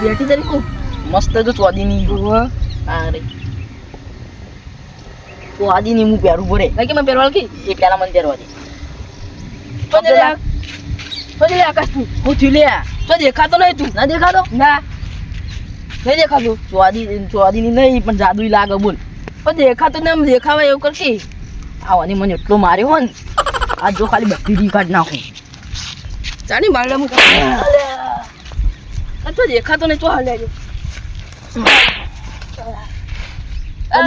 બેઠી તરી કો મસ્ત જો ચોદીની અરે ચોદીની હું પહેરું પડે લાગે મેં પહેરવાલ કી એ પેલા મને પહેરવા દે તો દે આ તો દે આકાશ તું હું થયું લ્યા તો દેખાતો નહીં તું ના દેખાતો? ના. નહીં દેખાતો? ચોદી ચોદીની નહીં પણ જાદુ લાગે બોલ. પણ દેખાતો ને આમ દેખાવે એવું કરશે. આવવાની મને એટલો માર્યો હોય ને. આ જો ખાલી બધી રી કાઢ નાખું. જાણી મારડા હું તો દેખાતો નહીં તો હાલ લેજો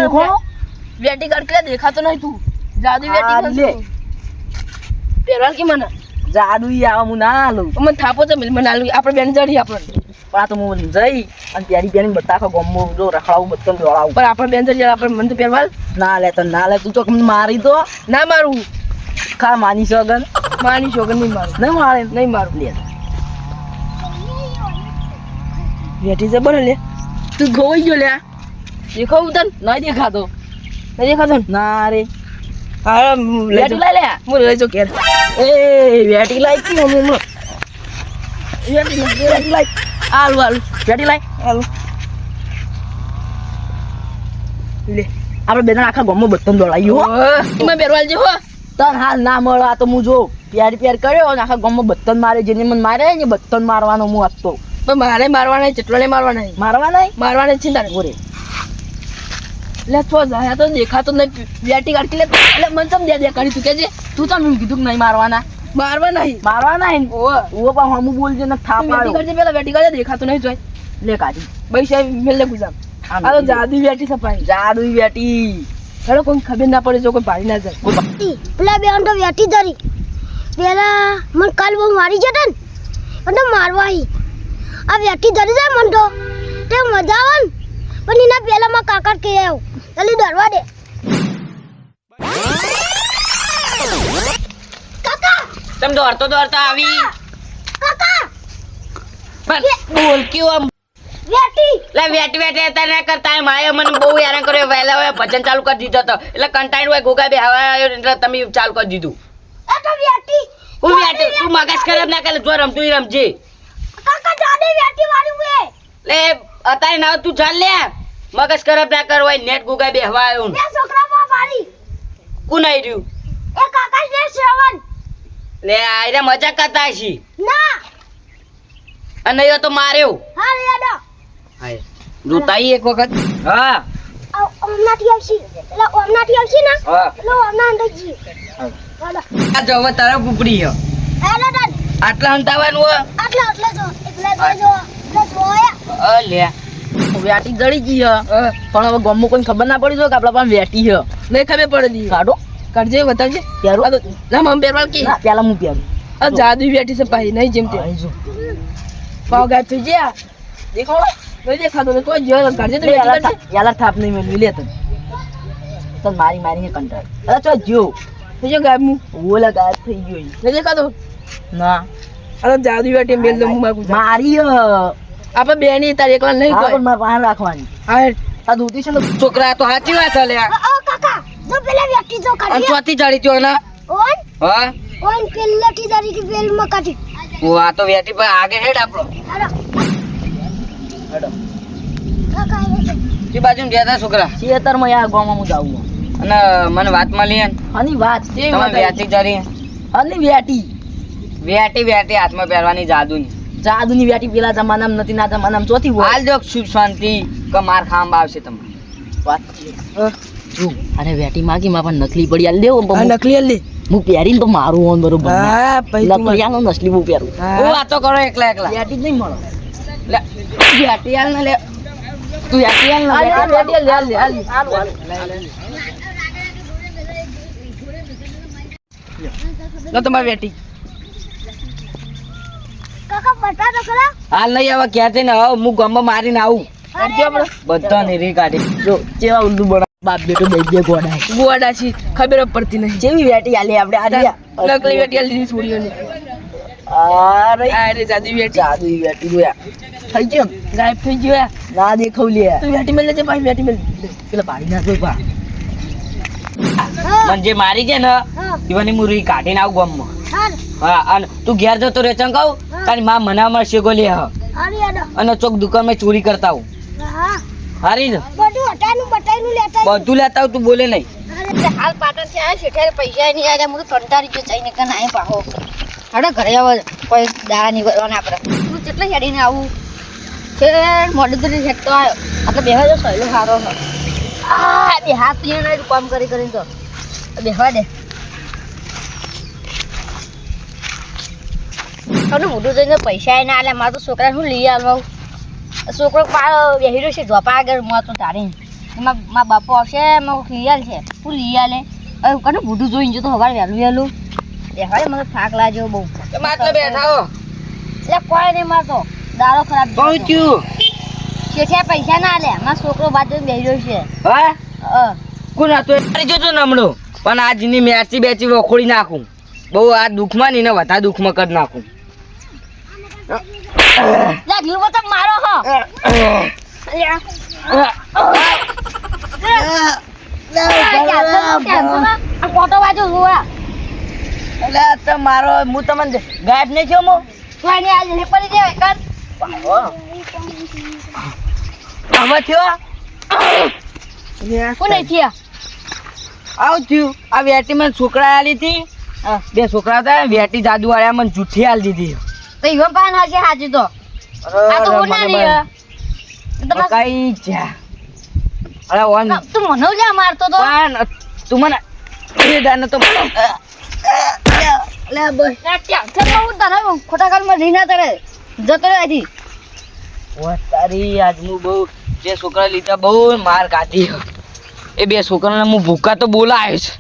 દેખો. વેટી કાઢ કે દેખાતો નહીં તું. જાદુ આ કાઢ લે. પહેરવાલ કી મને? જાદુઈ આવે હું ના લઉં. મને થાપો તો મિલ મને આલુ આપણે બેન જડી આપણે પણ આ તો હું જઈ અને ત્યારે બેન બધા આખા ગમો જો રખડાવું બધું દોડાવું પણ આપણે બેન જડી આપણે મને તો પહેરવાલ ના લે તો ના લે તું તો મારી તો ના મારું. ખા માની શોગન માની શોગન નહીં મારું. નહીં મારે? નહીં મારું. લે. વેટી જબર લે. તું ગોઈ ગયો લે. દેખાવું તન? નહીં દેખાતો. નહીં દેખાતો ના? રે. હા વેટી લઈ લે હું લઈ જો ઘેર. એ વેટી લાઈ કી હું હમણાં વેટી વેટી લાઈ આલુ આલુ વેટી લાઈ આલુ લે આપણે બેના આખા ગમો બધું દોડાયું હો. એમાં પહેરવાલ જે હો. તન હાલ ના મળે આ તો હું જો પ્યાર પ્યાર કર્યો અને આખા ગમો બતન મારે જેને મને મારે ને બધું મારવાનો હું હતો પણ મારે મારવા નહીં ચટલો નહીં મારવા નહીં મારવા નહીં મારવા નહીં ચિંતા નહીં ઓરે. લે તો જાય તો દેખાતો નહીં. વેટી કાઢી લે. એટલે મને તમ દે દે કરી તું કેજે તું તો એમ કીધું નહીં મારવાના? મારવા નહીં. મારવા નહીં ઓ પણ હમું બોલજે ને થાપ તું કરજે પેલા વેટી કરજે દેખાતું નહીં જોઈ લે કાઢી સાહેબ મેલ ગુજામ આ તો જાદુ વેટી સપાઈ જાદુઈ વેટી. હેડો કોઈ ખબર ના પડે જો કોઈ ભારી ના જાય. પેલા બે તો વેઠી ધરી. પેલા મને કાલ બહુ મારી જતા ને મને મારવા આ વેઠી ધરી જાય મને તો. તે મજા આવે ને. પણ એના પેલા માં કાકા કે આવ્યો એટલે ડરવા દે. તમે દોડતો દોડતો આવી. કાકા! પણ બોલ કયો આમ? વેટ! વેટ ના કરતા માએ મને બહુ હેરાન કર્યો. વહેલા હવે ભજન ચાલુ કરી દીધો તો. એટલે કંટાળ હોય ગોગા બે હવા આવ્યો એટલે તમે ચાલુ કરી દીધું. એ તો વેઠી હું વેટ તું મગજ ખરાબ ના કરે જો રમતું રમજે. લે અત્યારે ના તું ચાલ લે. મગજ ખરાબ ના કર હોય નેટ ગોગા બે હવા આવ્યો કુ આવી રહ્યું. એ કાકા છે શ્રવણ. લે આયરે મજા કરતા છી ના. અને એ તો માર્યો હા રેડો હાય. જોતાઈ એક વખત. હા. ઓમનાથી આવશી. એટલે ઓમનાથી આવશી ને? હા. એટલે ઓમના અંદર જી હા. હાલો. આ તારા ઉપડી હે. હેલો દાદ આટલા હંતાવાનું હે? આટલે આટલે જો એટલે જો એટલે જોયા અ વેટી જડી ગઈ પણ હવે ગમો કોઈ ખબર ના પડી જો કે આપણા પાસે વેટી હે. નહીં ખબર પડી દી કાઢો. કરજે બતાવજે પહેરો? ના મમ પહેરવાલ કે? ના પેલા હું પહેરું. આ જાદુ બેઠી છે ભાઈ નહીં જેમ તે. પાવ ગાય થઈ ગયા. દેખો નહીં દેખાતો ને કોઈ જો કરજે તો યાલા થાપ- નહીં મેળવી લે તને. તને મારી મારીને કંટાળ. અરે ચો જો. થઈ ગયો ગાય હું ઓલા ગાયબ થઈ ગયો નહીં દેખાતો? ના. અરે જાદુ બેઠી મેલ દઉં માગું મારી. આપણે બે ની તાર એકલા નહીં કોઈ મારે રાખવાની. હા આ દૂધી છે ને? છોકરા તો સાચી વાત છે લે કાકા પેલા વ્યક્તિ અને કાઢી ચોથી ચડી તો ને ઓન? હા? ઓન પેલેથી તારી કે પેલમાં કાઢી. ઓ આ તો વેટી પર આગે હેડ આપણો. હેડો. બાજુ ગયા છોકરા. ખેતરમાં યાર ગામમાં હું જાઉં અને મને વાત મળી હની વાત છે તમે આવી? વેટી જરી હની વેટી વેટી વેટી હાથમાં પહેરવાની જાદુની. જાદુની વેટી પેલા જમાનામાં નથી ના જમાનામાં ચોથી હોય. હાલ જો સુખ શાંતિ કે માર ખાંબ આવશે તમને વાત છે. જો અરે વેટી માગી માં પણ નકલી પડી હાલ દેવો આ નકલી આલ દે હું પહેરીને તો મારું હોન બરોબર હા નકલી આનો નસલી હું પહેરું. હા. હું વાતો કરો એકલા એકલા. વેટી જ નહીં મળો. લે વેટી આલ ને લે. તું વેટી આલ ને વેટી આલ લે આલ લે હાલ. લો તમારી વેટી. હાલ નહીં હવે ક્યાં થઈને હવે હું ગમે મારીને આવું. બધા ને બધાને રી કાઢી. જો કેવા ઉલ્લુ બના બાપ બેટો બે બે ગોડા. ગોડા છે ખબર પડતી નહીં. જેવી વેટી આલી આપણે આ નકલી વેટી. આલી છોડીઓની અરે આ જાદુ વેટી. જાદુ વેટી જોયા. થઈ ગયો ગાયબ થઈ ગયો ના દેખાવ લે. તું વેટી મેલ લેજે ભાઈ વેટી મેલ. પેલા પાડી નાખો પા હા. જે મારી છે ને ઈવાની મુરી કાઢીને આવું ગમ હા અને તું ઘેર જતો રે ચંકાવ તારી માં મના મળશે શેગો લે અને ચોક દુકાનમાં ચોરી કરતા હું હા. હારી ને હટાનું બટાઈનું લેતા બધું લેતા આવું તું બોલે નહીં. હાલ પાટણથી આવ્યા શેઠે પૈસા નહીં આવ્યા હું તો કંટાળી ગયો જઈને કે ના પાહો. હડે ઘરે આવો કોઈ દાળા નહીં કરવાના આપણે. તું કેટલા હેડીને આવું? છે મોડું હેઠતો આવ્યો આપણે બેહવા જો સહેલો સારો હતો આ બે હાથ પીને કામ કરી કરીને તો. બેહવા દે. તમને મોઢું જઈને પૈસા ના આલે મારા તો છોકરાને શું લઈ આવું. છોકરો પાડો બેહી રહ્યો છે ઝોપા આગળ મોં તો તારી. એમાં મારા બાપો આવશે એમાં લઈ છે. શું લઈ આલે હવે કને મોઢું જોઈને જો તો હવાર વહેલું વહેલું. એ હવે મને થાક લાગ્યો બહુ. માટલો બેઠા હો. એટલે કોઈ નહીં મારતો. દારો ખરાબ પહોંચ્યું. છે. પૈસા ના લે મારા છોકરો બાજુ બેઠો છે. હા? કોણ હતું મારી જોજો નમણો પણ આજની મેચી બેચી વખોડી નાખું. બહુ આ દુઃખમાં નહીં ને વધારે દુઃખમાં કરી નાખું. મારો હો. લે. બાજુ જોવા એટલે તો મારો હું તમને ગાયબ નહીં છો મો? કોઈ આજે પડી જાય કર. હવે થયો? કોણ થયા? આવું થયું. આ વેટીમાં છોકરા આલી હતી. બે છોકરા હતા વેટી જાદુ વાળા મને જુઠ્ઠી આલી દીધી. તો ઈવન પાન હશે હાજુ તો. આ તો કોના કઈ જા. અરે ઓન. તું મને લ્યા મારતો તો? પણ તું મને એ દાને તો લે બસ ત્યાં છે તો તને ખોટા કાલમાં રહી ના તરે જતો રહે હજી. ઓ તારી આજ બહુ જે છોકરા લીધા બહુ માર કાઢી. એ બે છોકરાને હું ભૂકા તો બોલાયો છે